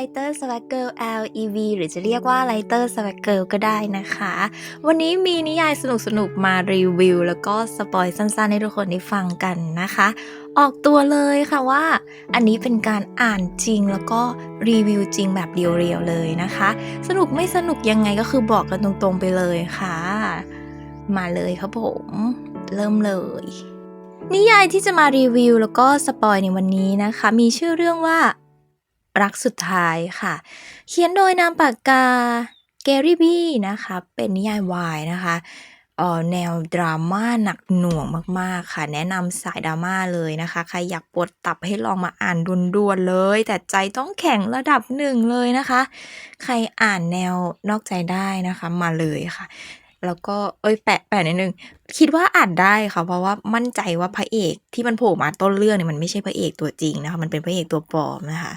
Lighter Swag Girl LEV หรือจะเรียกว่า Lighter Swag Girl ก็ได้นะคะ วันนี้มีนิยายสนุกๆ มารีวิว แล้วก็สปอยสั้นๆ ให้ทุกคนได้ฟังกันนะคะ ออกตัวเลยค่ะว่า อันนี้เป็นการอ่านจริงแล้วก็รีวิวจริงแบบเรียวๆเลยนะคะ สนุกไม่สนุกยังไงก็คือบอกกันตรงๆไปเลยค่ะ มาเลยครับผม เริ่มเลยนิยายที่จะมารีวิวแล้วก็สปอยในวันนี้นะคะ มีชื่อเรื่องว่า รักสุดท้ายค่ะ เขียนโดยนามปากกาแกรี่บี้นะคะ เป็นนิยายวายนะคะอ่อแนวดราม่าหนักหน่วงมากๆค่ะ แนะนำสายดราม่าเลยนะคะ ใครอยากปวดตับให้ลองมาอ่านด่วนๆเลย แต่ใจต้องแข็งระดับหนึ่งเลยนะคะ ใครอ่านแนวนอกใจได้นะคะมาเลยค่ะ แล้วก็เอ้ยแปะแปะนิดนึง คิดว่าอ่านได้ค่ะ เพราะว่ามั่นใจว่าพระเอกที่มันโผล่มาต้นเรื่องเนี่ยมันไม่ใช่พระเอกตัวจริงนะคะ มันเป็นพระเอกตัวปลอมนะคะ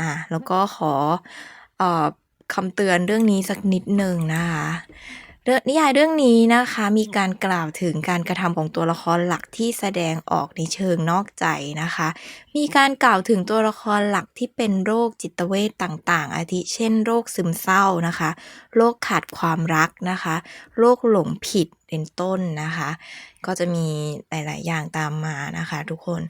อ่าแล้วก็ขอออคำเตือนเรื่องนี้สักนิดหนึ่งนะคะเรื่องนิยายเรื่องนี้นะคะมีการกล่าวถึงการกระทำของตัวละครหลักที่แสดงออกในเชิงนอกใจนะคะ มีการกล่าวถึงตัวละครหลักที่เป็นโรคจิตเวทต่างๆ อาทิเช่น โรคซึมเศร้านะคะ โรคขาดความรักนะคะ โรคหลงผิดเป็นต้นนะคะ ก็จะมีหลาย ๆ อย่างตามมานะคะ ทุกคน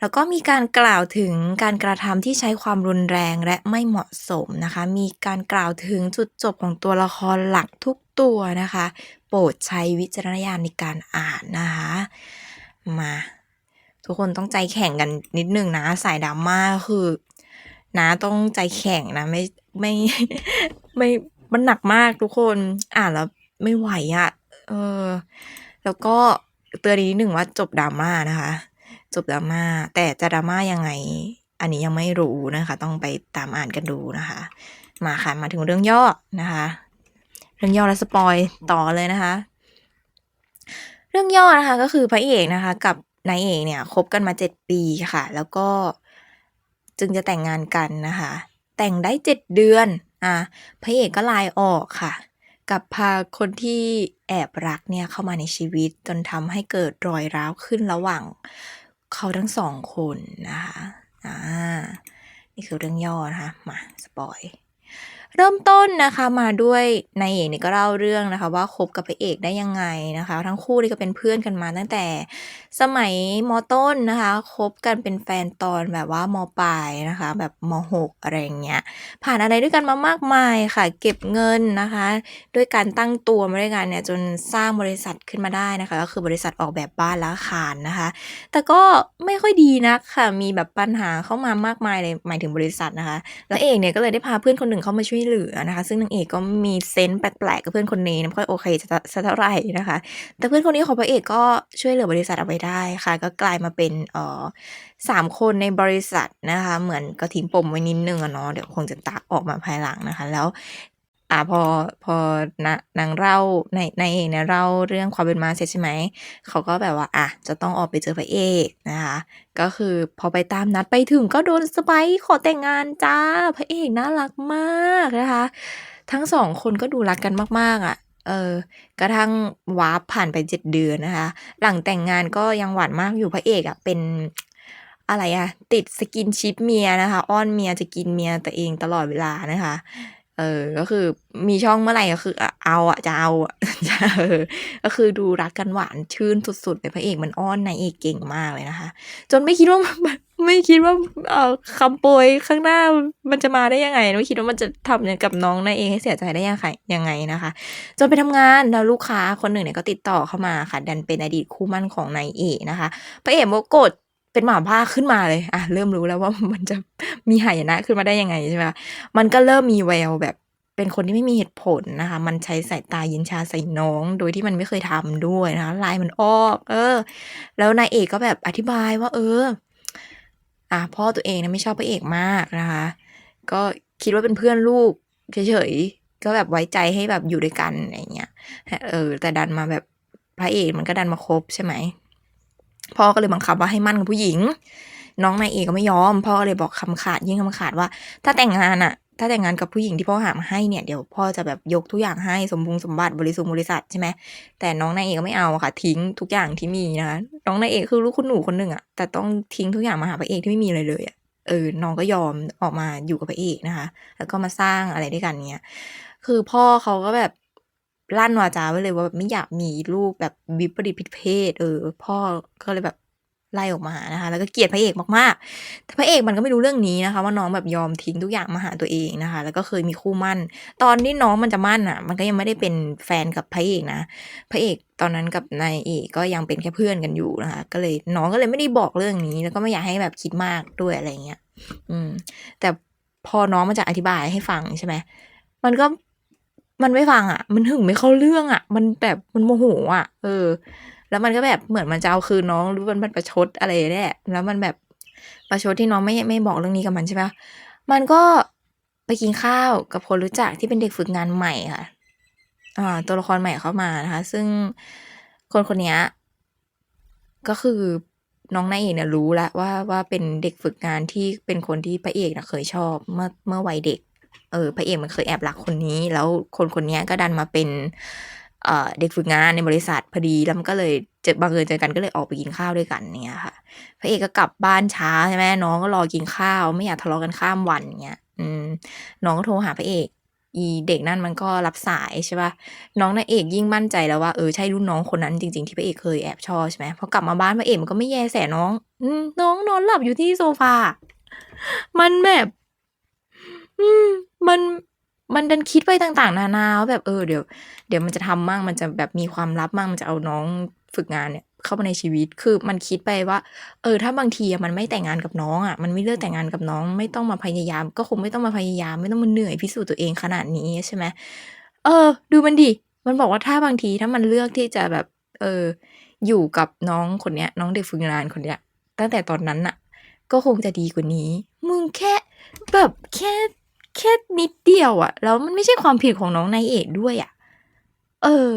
แล้วก็มีการกล่าวถึงการกระทำที่ใช้ความรุนแรงและไม่เหมาะสมนะคะ มีการกล่าวถึงจุดจบของตัวละครหลักทุกตัวนะคะ โปรดใช้วิจารณญาณในการอ่านนะคะ มา ทุกคนต้องใจแข็งกันนิดนึงนะ สายดราม่าคือนะต้องใจแข็งนะ ไม่ไม่ไม่มันหนักมากทุกคนอ่านแล้วไม่ไหวอะ่ะเออ แล้วก็ เตือนนิดหนึ่งว่าจบดราม่านะคะ จบดราม่าแต่จะดราม่ายังไง อันนี้ยังไม่รู้นะคะ ต้องไปตามอ่านกันดูนะคะ มาค่ะมาถึงเรื่องย่อนะคะ เรื่องย่อและสปอยต่อเลยนะคะ เรื่องย่อนะคะก็คือพระเอกนะคะ กับนายเอกเนี่ยคบกันมาเจ็ดปีค่ะ แล้วก็จึงจะแต่งงานกันนะคะ แต่งได้เจ็ดเดือนอะพระเอกก็ลายออกค่ะ กับพาคนที่แอบรักเนี่ยเข้ามาในชีวิตจนทำให้เกิดรอยร้าวขึ้นระหว่างเขาทั้งสองคนนะคะอ่านี่คือเรื่องย่อนะคะ มา สปอย เริ่มต้นนะคะมาด้วยนายเอกเนี่ยก็เล่าเรื่องนะคะว่าคบกับพระเอกได้ยังไงนะคะ ทั้งคู่นี่ก็เป็นเพื่อนกันมาตั้งแต่สมัยมต้นนะคะคบกันเป็นแฟนตอนแบบว่ามปลายนะคะ แบบมหกอะไรอย่างเงี้ยผ่านอะไรด้วยกันมามากมายค่ะ เก็บเงินนะคะ ด้วยการตั้งตัวมาด้วยกันเนี่ยจนสร้างบริษัทขึ้นมาได้นะคะ ก็คือบริษัทออกแบบบ้านและอาคารนะคะ แต่ก็ไม่ค่อยดีนักค่ะมีแบบปัญหาเข้ามามากมายเลยหมายถึงบริษัทนะคะ แล้วเอกเนี่ยก็เลยได้พาเพื่อนคนหนึ่งเข้ามาช่วยเหลือนะคะ ซึ่งนางเอกก็มีเซนต์แปลกๆกับเพื่อนคนนี้ไม่ค่อยโอเคจะสักเท่าไหร่นะคะ แต่เพื่อนคนนี้ของพระเอกก็ช่วยเหลือบริษัทเอาไว้ได้ค่ะ ก็กลายมาเป็นเอ่อสามคนในบริษัทนะคะ เหมือนก็ทิ้งปมไว้นิดนึงอะเนาะเดี๋ยวคงจะตักออกมาภายหลังนะคะ แล้ว อ่า พอ พอ น นางเล่าในในเอกเนี่ยเล่าเรื่องความเป็นมาเสร็จ ใช่ไหม เขาก็แบบว่าอะจะต้องออกไปเจอพระเอกนะคะ ก็คือพอไปตามนัด ไปถึงก็โดนสไปค์ขอแต่งงานจ้า พระเอกน่ารักมากนะคะ ทั้งสองคนก็ดูรักกันมาก ๆอะเออ กระทั่งวาร์ปผ่านไปเจ็ดเดือนนะคะ หลังแต่งงานก็ยังหวานมากอยู่ พระเอกอะเป็น อะไรอะ ติดสกินชิปเมียนะคะ อ้อนเมียจะกินเมียตัวเองตลอดเวลานะคะ เออ ก็คือมีช่องเมื่อไหร่ก็คือเอาอะจะเอาอะจะเออก็คือดูรักกันหวานชื่นสุดๆเลยพระเอกมันอ้อนนายเอกเก่งมากเลยนะคะ จนไม่คิดว่าไม่คิดว่าเอ่อคำโปรยข้างหน้ามันจะมาได้ยังไง ไม่คิดว่ามันจะทำอย่างกับน้องนายเอกให้เสียใจได้ยังไงยังไงนะคะ จนไปทำงานแล้วลูกค้าคนหนึ่งเนี่ยก็ติดต่อเข้ามาค่ะ ดันเป็นอดีตคู่มั่นของนายเอกนะคะ พระเอกโมโกด เป็นหมาบ้าขึ้นมาเลย อะ เริ่มรู้แล้วว่ามันจะมีหายนะขึ้นมาได้ยังไงใช่ไหมมันก็เริ่มมีแววแบบเป็นคนที่ไม่มีเหตุผลนะคะ มันใช้สายตาย็นชาใส่น้อง โดยที่มันไม่เคยทำด้วยนะคะลายมันออก เออ แล้วนายเอกก็แบบอธิบายว่า เออ อะพ่อตัวเองนะไม่ชอบพระเอกมากนะคะ ก็คิดว่าเป็นเพื่อนลูกเฉยๆ ก็แบบไว้ใจให้แบบอยู่ด้วยกันอะไรเงี้ย เออ แต่ดันมาแบบพระเอกมันก็ดันมาคบใช่ไหม พ่อก็เลยบังคับว่าให้มั่นกับผู้หญิง น้องนายเอกก็ไม่ยอม พ่อเลยบอกคำขาดยิ่งคำขาดว่า ถ้าแต่งงานอะถ้าแต่งงานกับผู้หญิงที่พ่อหามาให้เนี่ยเดี๋ยวพ่อจะแบบยกทุกอย่างให้สมพงสมบัติบริสุทธิ์บริษัทใช่ไหมแต่น้องนายเอกก็ไม่เอาค่ะ ทิ้งทุกอย่างที่มีนะคะน้องนายเอกคือลูกคุณหนูคนหนึ่งอะแต่ต้องทิ้งทุกอย่างมาหาพระเอกที่ไม่มีอะไรเลยอะเออน้องก็ยอมออกมาอยู่กับพระเอกนะคะ แล้วก็มาสร้างอะไรด้วยกันเนี้ยคือพ่อเขาก็แบบ ลั่นวาจาไว้เลยว่าแบบไม่อยากมีลูกแบบวิปริตผิดเพศ เออ พ่อก็เลยแบบไล่ออกมานะคะ แล้วก็เกลียดพระเอกมากๆแต่พระเอกมันก็ไม่รู้เรื่องนี้นะคะ ว่าน้องแบบยอมทิ้งทุกอย่างมาหาตัวเองนะคะ แล้วก็เคยมีคู่มั่น ตอนที่น้องมันจะมั่นอะ มันก็ยังไม่ได้เป็นแฟนกับพระเอกนะ พระเอกตอนนั้นกับนายเอกก็ยังเป็นแค่เพื่อนกันอยู่นะคะ ก็เลยน้องก็เลยไม่ได้บอกเรื่องนี้ แล้วก็ไม่อยากให้แบบคิดมากด้วยอะไรเงี้ย อืม แต่พอน้องมันจะอธิบายให้ฟังใช่ไหมมันก็ มันไม่ฟังอะ มันหึงไม่เข้าเรื่องอะ มันแบบมันโมโหอะ เออ แล้วมันก็แบบเหมือนมันจะเอาคืนน้องหรือมันมันประชดอะไรแหละแล้วมันแบบประชดที่น้องไม่ไม่บอกเรื่องนี้กับมันใช่ปะมันก็ไปกินข้าวกับคนรู้จักที่เป็นเด็กฝึกงานใหม่ค่ะ อ่า ตัวละครใหม่เข้ามานะคะ ซึ่งคนคนนี้ก็คือน้องนายเอกเนี่ยรู้แล้วว่าว่าเป็นเด็กฝึกงานที่เป็นคนที่พระเอกนะเคยชอบเมื่อเมื่อวัยเด็ก เออพระเอกมันเคยแอบรักคนนี้ แล้วคนคนนี้ก็ดันมาเป็นเด็กฝึกงานในบริษัทพอดีแล้วมันก็เลยเจอบังเอิญเจอกันก็เลยออกไปกินข้าวด้วยกันเนี่ยค่ะ พระเอกก็กลับบ้านช้าใช่ไหมน้องก็รอกินข้าว ไม่อยากทะเลาะกันข้ามวันเงี้ยอืมน้องก็โทรหาพระเอก อีเด็กนั่นมันก็รับสายใช่ปะน้องนางเอกยิ่งมั่นใจแล้วว่าเออใช่รุ่นน้องคนนั้นจริง ๆที่พระเอกเคยแอบชอบใช่ไหมพอกลับมาบ้านพระเอกมันก็ไม่แยแสน้องอน้องนอนหลับอยู่ที่โซฟามันแบบ อืม มัน มันดันคิดไปต่าง ๆ นานาว่าแบบ เออ เดี๋ยว เดี๋ยวมันจะทำมั่ง มันจะแบบมีความลับมั่ง มันจะเอาน้องฝึกงานเนี่ยเข้ามาในชีวิต คือมันคิดไปว่า เออ ถ้าบางทีอะมันไม่แต่งงานกับน้องอะมันไม่เลือกแต่งงานกับน้อง ไม่ต้องมาพยายาม ก็คงไม่ต้องมาพยายาม ไม่ต้องมาเหนื่อยพิสูจน์ตัวเองขนาดนี้ ใช่ไหม เออ ดูมันดิ มันบอกว่าถ้าบางที ถ้ามันเลือกที่จะแบบ เออ อยู่กับน้องคนเนี้ย น้องเด็กฝึกงานคนเนี้ย ตั้งแต่ตอนนั้นน่ะ ก็คงจะดีกว่านี้ มึงแค่ แบบแค่ แค่นิดเดียวอะแล้วมันไม่ใช่ความผิดของน้องนายเอกด้วยอะเออ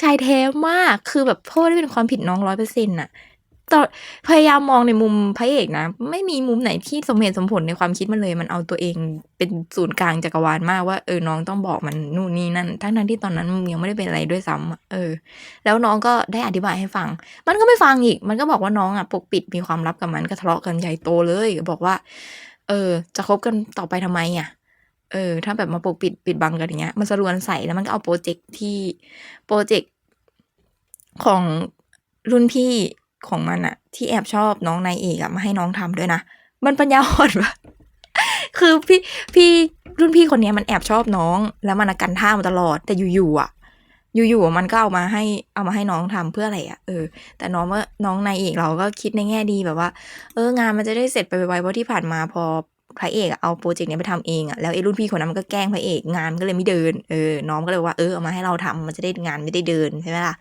ชายแท้มากคือแบบโทษได้เป็นความผิดน้องร้อยเปอร์เซ็นต์น่ะตอนพยายามมองในมุมพระเอกนะ ไม่มีมุมไหนที่สมเหตุสมผลในความคิดมันเลย มันเอาตัวเองเป็นศูนย์กลางจักรวาลมากว่าเออน้องต้องบอกมันนู่นนี่นั่นทั้งนั้นที่ตอนนั้นมันยังไม่ได้เป็นอะไรด้วยซ้ำเออ แล้วน้องก็ได้อธิบายให้ฟัง มันก็ไม่ฟังอีก มันก็บอกว่าน้องอะปกปิดมีความลับกับมันก็ทะเลาะกันใหญ่โตเลยบอกว่า เออ จะคบกันต่อไปทำไมอะ เออ ถ้าแบบมาปกปิดปิดบังกันอย่างเงี้ย มันสรวนใส่แล้วมันก็เอาโปรเจกต์ที่โปรเจกต์ของรุ่นพี่ของมันอะที่แอบชอบน้องนายเอกอะมาให้น้องทำด้วยนะ มันปัญญาอ่อนปะคือพี่พี่รุ่นพี่คนนี้มันแอบชอบน้อง แล้วมันกันท่ามาตลอด แต่อยู่ๆอะ อยู่ๆมันก็เอามาให้เอามาให้น้องทำเพื่ออะไรอะเออ แต่น้องว่าน้องนายเอกเราก็คิดในแง่ดีแบบว่า เอองานมันจะได้เสร็จไปไวๆเพราะที่ผ่านมาพอพระเอกเอาโปรเจกต์นี้ไปทำเองอะแล้วไอ้รุ่นพี่คนนั้นมันก็แกล้งพระเอกงานมันก็เลยไม่เดินเออน้องก็เลยว่าเออเอามาให้เราทำมันจะได้งานไม่ได้เดินใช่ไหมล่ะ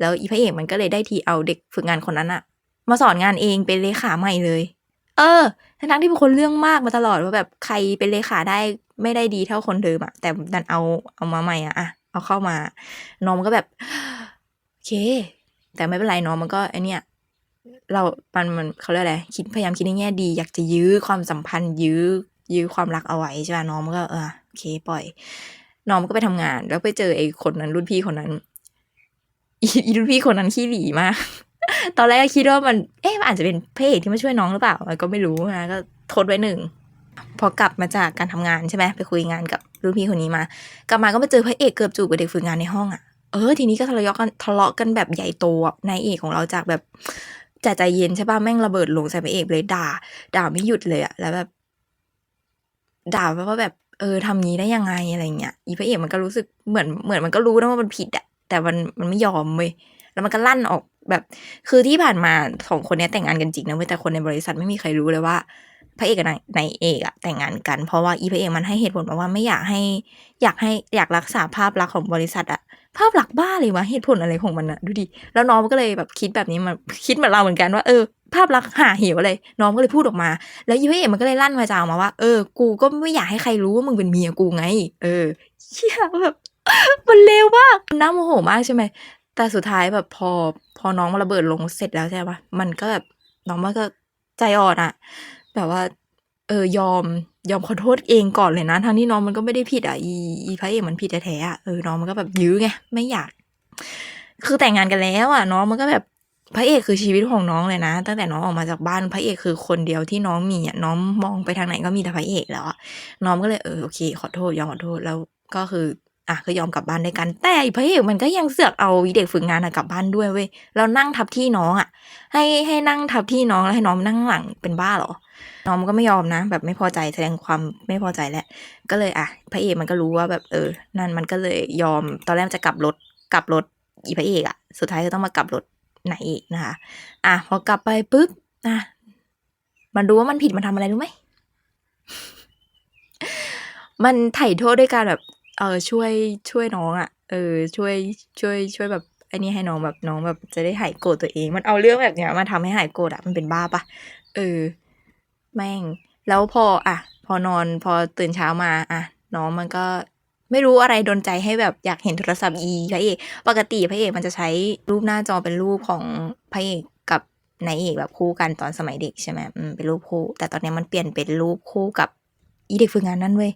แล้วอีพระเอกมันก็เลยได้ทีเอาเด็กฝึกงานคนนั้นอะมาสอนงานเองเป็นเลขาใหม่เลย เออทั้งที่เป็นคนเรื่องมากมาตลอดว่าแบบใครเป็นเลขาได้ไม่ได้ดีเท่าคนเดิมอะแต่ดันเอาเอามาใหม่อะอะ เอาเข้ามา น้องมันก็แบบโอเค แต่ไม่เป็นไรน้องมันก็ไอเนี้ยเรา มันมันเขาเรียกอะไร คิดพยายามคิดในแง่ดี อยากจะยื้อความสัมพันธ์ ยื้อ ยื้อความรักเอาไว้ใช่ป่ะน้องมันก็เออโอเคปล่อย น้องมันก็ไปทำงาน แล้วไปเจอไอ้คนนั้นรุ่นพี่คนนั้นอีรุ่นพี่คนนั้นขี้หลีมาก ตอนแรกคิดว่ามัน เอ๊ะมันอาจจะเป็นเอกที่มาช่วยน้องหรือเปล่า ก็ไม่รู้นะก็ทดไว้หนึ่ง พอกลับมาจากการทำงานใช่ไหมไปคุยงานกับ รุ่นพี่คนนี้มา กลับมาก็มาเจอพระเอกเกือบจูบกับเด็กฝึกงานในห้องอะเออทีนี้ก็ทะเลาะกันทะเลาะกันแบบใหญ่โตอะนายเอกของเราจากแบบใจใจเย็นใช่ป่ะแม่งระเบิดลงใส่พระเอกเลยด่า ด่าไม่หยุดเลยอะแล้วแบบ ด่าว่าแบบ เออทำงี้ได้ยังไงอะไรเงี้ยอีพระเอกมันก็รู้สึกเหมือนเหมือนมันก็รู้นะว่ามันผิดอะแต่มันมันไม่ยอมเว้ยแล้วมันก็ลั่นออกแบบ คือที่ผ่านมาสองคนนี้แต่งงานกันจริงนะเว้ยแต่คนในบริษัทไม่มีใครรู้เลยว่า พระเอกกับนายนเอกอะแต่งงานกัน เพราะว่าอีพระเอกมันให้เหตุผลมาว่าไม่อยากให้ อยากให้อยากรักษาภาพลักษณ์ของบริษัทอะภาพลักษณ์บ้าเลยวะเหตุผลอะไรของมันอะดูดิแล้วน้องก็เลยแบบคิดแบบนี้มาคิดเหมือนเราเหมือนกันว่าเออภาพลักษณ์หาเหวอะไรน้องก็เลยพูดออกมา แล้วอีพระเอกมันก็เลยลั่นมาจามาว่าเออกูก็ไม่อยากให้ใครรู้ว่ามึงเป็นเมียกูไง เออเชี่ยแบบมันเลวมากน่าโมโหมากใช่ไหมแต่สุดท้ายแบบพอพอน้องมันระเบิดลงเสร็จแล้วใช่ปะมันก็แบบน้องมันก็ใจอ่อนอะ แบบว่า เออยอมยอมขอโทษเองก่อนเลยนะทั้งที่น้องมันก็ไม่ได้ผิดอะอีอีพระเอกมันผิดแท้ๆอะเออน้องมันก็แบบยื้อไงไม่อยาก คือแต่งงานกันแล้วอะน้องมันก็แบบพระเอกคือชีวิตของน้องเลยนะ ตั้งแต่น้องออกมาจากบ้านพระเอกคือคนเดียวที่น้องมีอะน้องมองไปทางไหนก็มีแต่พระเอกแล้วอะน้องก็เลยเออโอเค ขอโทษยอมขอโทษแล้วก็คืออะก็ยอมกลับบ้านด้วยกัน แต่พระเอกมันก็ยังเสือกเอาเด็กฝึกงานอะกลับบ้านด้วยเว้ยแล้วนั่งทับที่น้องอะ ให้ให้นั่งทับที่น้องแล้วให้น้องนั่งข้างหลังเป็นบ้าเหรอ น้องมันก็ไม่ยอมนะ แบบไม่พอใจแสดงความไม่พอใจแหละก็เลยอะพระเอกมันก็รู้ว่าแบบเออ นั่นมันก็เลยยอม ตอนแรกมันจะกลับรถกลับรถอีพระเอกอะสุดท้ายก็ต้องมากลับรถไหนอีกนะคะอะพอกลับไปปุ๊บอะมันรู้ว่ามันผิดมันทำอะไรรู้ไหมมันไถ่โทษด้วยการแบบ เออช่วยช่วยน้องอะ่ะ เออ ช่วยช่วยช่วยแบบไอ้นี่ให้น้องแบบน้องแบบจะได้หายโกรธตัวเอง มันเอาเรื่องแบบเนี้ยมาทำให้หายโกรธอะมันเป็นบ้าปะเออ แม่ง แล้วพออะ พอนอนพอตื่นเช้ามาอะน้องมันก็ไม่รู้อะไรดนใจให้แบบอยากเห็นโทรศัพท์อีพระเอก ปกติพระเอกมันจะใช้รูปหน้าจอเป็นรูปของพระเอกกับนายเอกแบบคู่กันตอนสมัยเด็กใช่ไหมอืมเป็นรูปคู่ แต่ตอนนี้มันเปลี่ยนเป็นรูปคู่กับอีเด็กฝึกงานนั่นเว้ย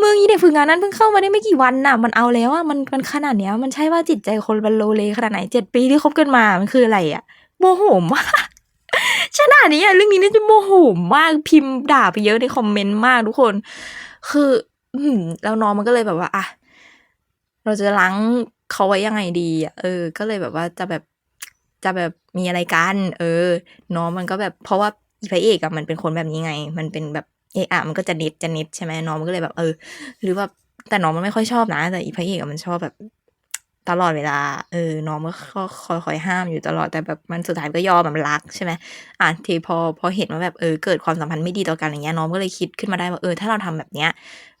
มึงอีเด็กฝึกงานนั้นเพิ่งเข้ามาได้ไม่กี่วันน่ะ มันเอาแล้วอะมันมันขนาดเนี้ย มันใช่ว่าจิตใจคนมันโลเลขนาดไหนเจ็ดปีที่คบกันมา มันคืออะไรอะโมโหมาก ขนาดนี้อะเรื่องนี้เนี่ยจะโมโหมากพิมพ์ด่าไปเยอะในคอมเมนต์มากทุกคน คือ อืมแล้วน้องมันก็เลยแบบว่าอะเราจะล้างเขาไว้ยังไงดีอะเออ ก็เลยแบบว่าจะแบบจะแบบมีอะไรกัน เออ น้องมันก็แบบเพราะว่าอีพระเอกอะมันเป็นคนแบบนี้ไง มันเป็นแบบเอะอะมันก็จะนิดจะนิดใช่ไหมน้องมันก็เลยแบบ เออ หรือว่าแต่น้องมันไม่ค่อยชอบนะ แต่อีพระเอกอะมันชอบแบบ ตลอดเวลา เออ น้องก็คอยคอยห้ามอยู่ตลอด แต่แบบมันสุดท้ายก็ยอมแบบรักใช่ไหม อะทีพอพอเห็นว่าแบบเออเกิดความสัมพันธ์ไม่ดีต่อกันอย่างเงี้ย น้องก็เลยคิดขึ้นมาได้ว่าเออถ้าเราทำแบบเนี้ย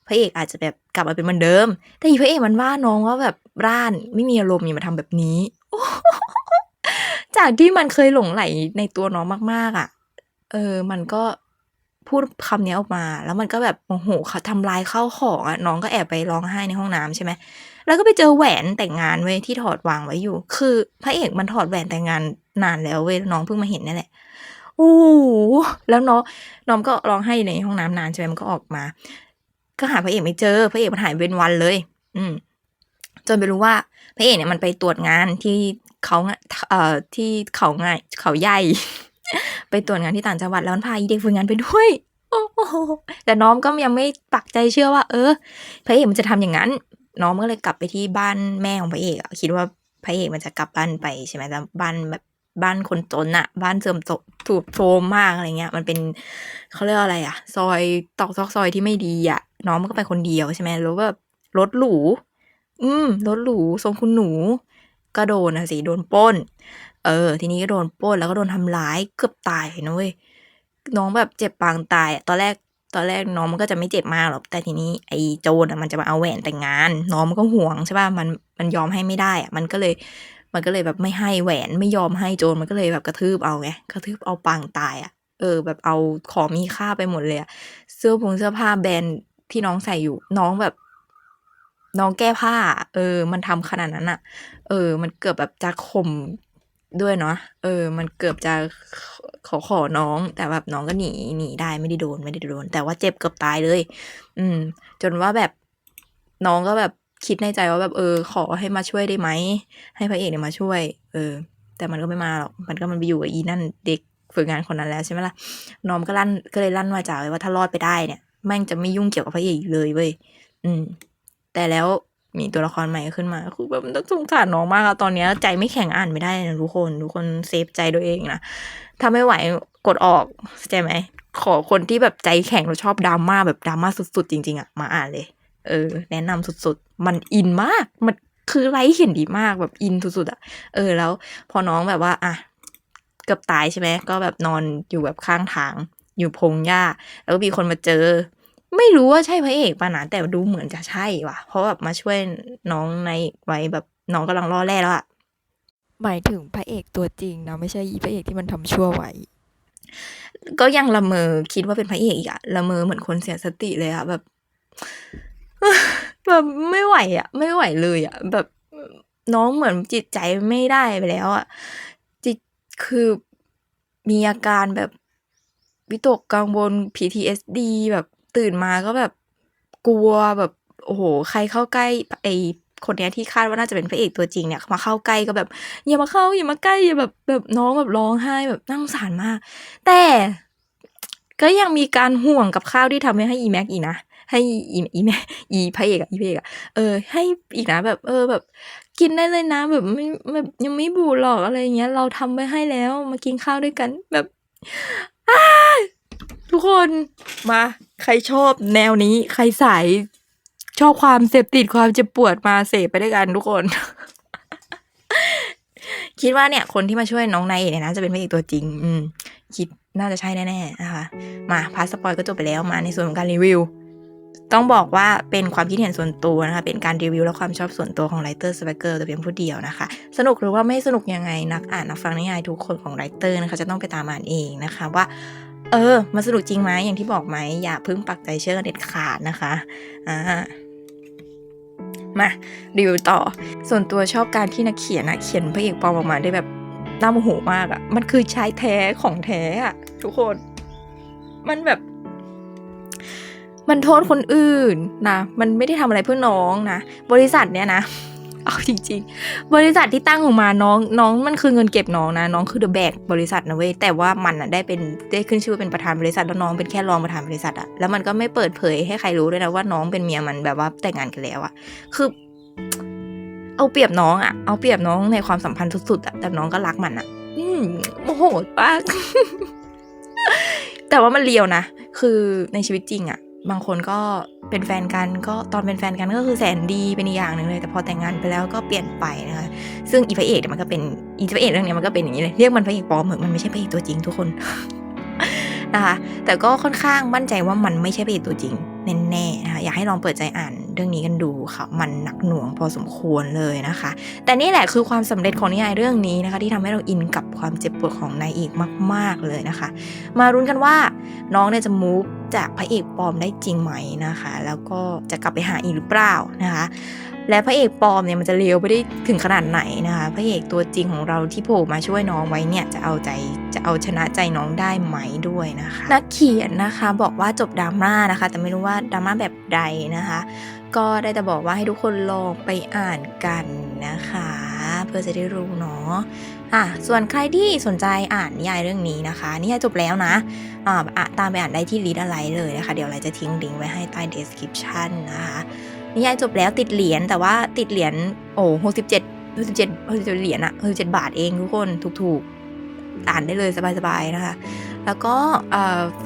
พระเอกอาจจะแบบกลับมาเป็นเหมือนเดิม แต่อีพระเอกมันว่าน้องว่าแบบร่านไม่มีอารมณ์อย่ามาทำแบบนี้ จากที่มันเคยหลงไหลในตัวน้องมากๆ อะ เออ มันก็ พูดคำนี้ออกมา แล้วมันก็แบบโอ้โหเขาทำลายข้าวของอะน้องก็แอบไปร้องไห้ในห้องน้ำใช่ไหมแล้วก็ไปเจอแหวนแต่งงานเว้ยที่ถอดวางไว้อยู่ คือพระเอกมันถอดแหวนแต่งงานนานแล้วเว้ยน้องเพิ่งมาเห็นนี่แหละโอ้โหแล้วน้องน้องก็ร้องไห้ในห้องน้ำนานใช่ไหมมันก็ออกมา ก็หาพระเอกไม่เจอ พระเอกมันหายเป็นวันเลย อืม จนไปรู้ว่าพระเอกเนี่ยมันไปตรวจงานที่เขาเอ่อที่เขาไงเขาใหญ่ ไปตรวจงานที่ต่างจังหวัดแล้วนพาอีเด็กฝึกงานไปด้วยโอ้โหแต่น้องก็ยังไม่ปักใจเชื่อว่า เออพระเอกมันจะทำอย่างนั้น น้องก็เลยกลับไปที่บ้านแม่ของพระเอกอคิดว่าพระเอกมันจะกลับบ้านไปใช่ไหมแต่บ้านแบบบ้านคนจนอะบ้านเสื่อมถูกโทรมมากอะไรเงี้ย มันเป็นเขาเรียกอะไรอะซอยตอกซอกซอยที่ไม่ดีอะน้องมันก็ไปคนเดียวใช่ไหมแล้วแบบรถหรู อืมรถหรูทรงคุณหนู ก็โดนนะสิโดนป้น เออ ทีนี้ก็โดนปล้นแล้วก็โดนทำร้ายเกือบตายนะเว้ยน้องแบบเจ็บปางตายตอนแรกตอนแรกน้องมันก็จะไม่เจ็บมากหรอกแต่ทีนี้ไอ้โจรอะมันจะมาเอาแหวนแต่งงาน น้องมันก็ห่วงใช่ป่ะมันมันยอมให้ไม่ได้อะมันก็เลยมันก็เลยแบบไม่ให้แหวนไม่ยอมให้โจรมันก็เลยแบบกระทืบเอาไงกระทืบเอาปางตายอะเออ แบบเอาของมีค่าไปหมดเลยอะเสื้อผงเสื้อผ้าแบรนด์ที่น้องใส่อยู่ น้องแบบ น้องแก้ผ้า เออ มันทำขนาดนั้นอะเออ มันเกือบแบบจะข่ม ด้วยเนาะเออ มันเกือบจะขอขอน้องแต่แบบน้องก็หนีหนีได้ไม่ได้โดนไม่ได้โดน แต่ว่าเจ็บเกือบตายเลย อืม จนว่าแบบน้องก็แบบคิดในใจว่าแบบเออ ขอให้มาช่วยได้ไหมให้พระเอกเนี่ยมาช่วย เออ แต่มันก็ไม่มาหรอกมันก็มันไปอยู่กับอีนั่นเด็กฝึกงานคนนั้นแล้วใช่ไหมล่ะน้องก็ลั่นก็เลยลั่นวาจาไว้ว่าถ้ารอดไปได้เนี่ยแม่งจะไม่ยุ่งเกี่ยวกับพระเอกเลยเว้ยอืม แต่แล้ว มีตัวละครใหม่ขึ้นมา คือแบบต้องสงสารน้องมากอะตอนนี้ใจไม่แข็งอ่านไม่ได้นะทุกคน ทุกคนเซฟใจตัวเองนะ ถ้าไม่ไหวกดออกใช่ไหม ขอคนที่แบบใจแข็งเราชอบดราม่าแบบดราม่าสุดๆ จริง ๆอะมาอ่านเลย เออ แนะนำสุดๆ มันอินมาก มันคือไลฟ์เขียนดีมากแบบอินสุดๆอะเออ แล้วพอน้องแบบว่า อะเกือบตายใช่ไหม ก็แบบนอนอยู่แบบข้างทาง อยู่พงหญ้า แล้วมีคนมาเจอ ไม่รู้ว่าใช่พระเอกป่ะนะแต่ดูเหมือนจะใช่ว่ะ เพราะแบบมาช่วยน้องในไว้แบบน้องกำลังรอแร่แล้วอะหมายถึงพระเอกตัวจริงนะไม่ใช่อีพระเอกที่มันทำชั่วไว้ ก็ยังละเมอคิดว่าเป็นพระเอกอีกอะละเมอเหมือนคนเสียสติเลยอะแบบแบบไม่ไหวอะไม่ไหวเลยอะแบบน้องเหมือนจิตใจไม่ได้ไปแล้วอะจิตคือมีอาการแบบวิตกกังวล PTSD แบบ ตื่นมาก็แบบกลัวแบบ โอ้โห ใครเข้าใกล้ไอคนเนี้ยที่คาดว่าน่าจะเป็นพระเอกตัวจริงเนี่ยมาเข้าใกล้ก็แบบอย่ามาเข้าอย่ามาใกล้อย่าแบบแบบน้องแบบร้องไห้แบบน่าสงสารมาก แต่ก็ยังมีการห่วงกับข้าวที่ทำให้ให้อีแม็กอีนะให้อีอีแม็กอีพระเอกอะอีพระเอกอะเออ ให้อีกนะแบบเออแบบ กินได้เลยนะแบบไม่แบบยังไม่บูดหรอกอะไรเงี้ย เราทำไว้ให้แล้วมากินข้าวด้วยกันแบบอ ทุกคนมาใครชอบแนวนี้ใครสายชอบความเสพติดความเจ็บปวดมาเสพไปด้วยกันทุกคน คิดว่าเนี่ย คนที่มาช่วยน้องนายเนี่ยนะจะเป็นพระเอกตัวจริง อืม คิดน่าจะใช่แน่ๆนะคะ มาพาร์ทสปอยก็จบไปแล้วมาในส่วนของการรีวิว ต้องบอกว่าเป็นความคิดเห็นส่วนตัวนะคะ เป็นการรีวิวและความชอบส่วนตัวของไรเตอร์สเปเกอร์แต่เพียงผู้เดียวนะคะ สนุกหรือว่าไม่สนุกยังไงนักอ่านนักฟังนิยายทุกคนของไรเตอร์นะคะ จะต้องไปตามอ่านเองนะคะว่า เออ มันสนุกจริงไหมอย่างที่บอกไหมอย่าพิ่งปักใจเชื่อเด็ดขาดนะคะอ่ามารีวิวต่อ ส่วนตัวชอบการที่นักเขียนอะเขียนพระเอกปลอมออกมาได้แบบน่าโมโหมากอะมันคือชายแท้ของแท้อะทุกคน มันแบบ มันโทษคนอื่นนะ มันไม่ได้ทำอะไรเพื่อน้องนะ บริษัทเนี้ยนะ เอาจริง ๆ บริษัทที่ตั้งออกมาน้องน้องมันคือเงินเก็บน้องนะ น้องคือเดอะแบกบริษัทนะเว้ยแต่ว่ามันอะได้เป็นได้ขึ้นชื่อว่าเป็นประธานบริษัทแล้วน้องเป็นแค่รองประธานบริษัทอะแล้วมันก็ไม่เปิดเผยให้ใครรู้ด้วยนะว่าน้องเป็นเมียมันแบบว่าแต่งงานกันแล้วอะคือ เอาเปรียบน้องอะเอาเปรียบน้องในความสัมพันธ์สุดๆอะแต่น้องก็รักมันอะอืมโมโหปากแต่ว่ามันเลียวนะคือในชีวิตจริงอะ บางคนก็เป็นแฟนกันก็ตอนเป็นแฟนกันก็คือแสนดีเป็นอีกอย่างหนึ่งเลย แต่พอแต่งงานไปแล้วก็เปลี่ยนไปนะคะซึ่งอีพระเอกมันก็เป็นอีพระเอกเรื่องเนี้ยมันก็เป็นอย่างนี้เลยเรียกมันพระเอกปลอมเหมือนมันไม่ใช่พระเอกตัวจริงทุกคนนะคะแต่ก็ค่อนข้างมั่นใจว่ามันไม่ใช่พระเอกตัวจริงแน่ๆน อยากให้ลองเปิดใจอ่านเรื่องนี้กันดูค่ะ มันหนักหน่วงพอสมควรเลยนะคะ แต่นี่แหละคือความสำเร็จของนิยายเรื่องนี้นะคะ ที่ทำให้เราอินกับความเจ็บปวดของนายเอกมาก ๆเลยนะคะ มารุ้นกันว่าน้องเนี่ยจะมูฟจากพระเอกปลอมได้จริงไหมนะคะ แล้วก็จะกลับไปหาอีกหรือเปล่านะคะ และพระเอกปลอมเนี่ยมันจะเลวไปได้ถึงขนาดไหนนะคะพระเอกตัวจริงของเราที่โผล่มาช่วยน้องไว้เนี่ยจะเอาใจจะเอาชนะใจน้องได้ไหมด้วยนะคะนักเขียนนะคะบอกว่าจบดราม่านะคะ แต่ไม่รู้ว่าดราม่าแบบใดนะคะ ก็ได้แต่บอกว่าให้ทุกคนลองไปอ่านกันนะคะเพื่อจะได้รู้เนาะอะส่วนใครที่สนใจอ่านนิยายเรื่องนี้นะคะนิยายจบแล้วนะอ่าตามไปอ่านได้ที่ลีดอะไรเลยนะคะ เดี๋ยวเราจะทิ้งลิงก์ไว้ให้ใต้ description นะคะ นิยายจบแล้วติดเหรียญแต่ว่าติดเหรียญโอ้หกสิบเจ็ดหกสิบเจ็ดหกสิบเจ็ดเหรียญอะหกสิบเจ็ดบาทเองทุกคนถูกๆ อ่านได้เลยสบายๆนะคะ แล้วก็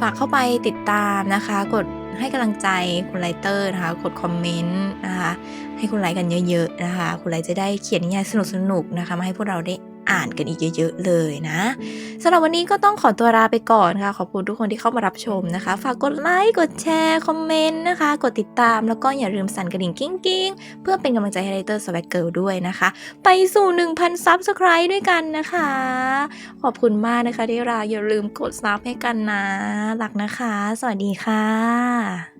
ฝากเข้าไปติดตามนะคะ กดให้กำลังใจคุณไลเตอร์นะคะ กดคอมเมนต์นะคะ ให้คุณไลค์กันเยอะๆนะคะ คุณไลค์จะได้เขียนนิยายสนุกๆนะคะมาให้พวกเราได้ อ่านกันอีกเยอะ ๆ เลยนะสำหรับวันนี้ก็ต้องขอตัวลาไปก่อนค่ะ ขอบคุณทุกคนที่เข้ามารับชมนะคะ ฝากกดไลค์กดแชร์คอมเมนต์นะคะ กดติดตามแล้วก็อย่าลืมสั่นกระดิ่งกิ้งๆเพื่อเป็นกำลังใจให้ไลเตอร์สวักเกิลด้วยนะคะ ไปสู่ 1,000 ซับสไคร b e ด้วยกันนะคะ ขอบคุณมากนะคะที่เราอย่าลืมกดซับให้กันนะรักนะคะ สวัสดีค่ะ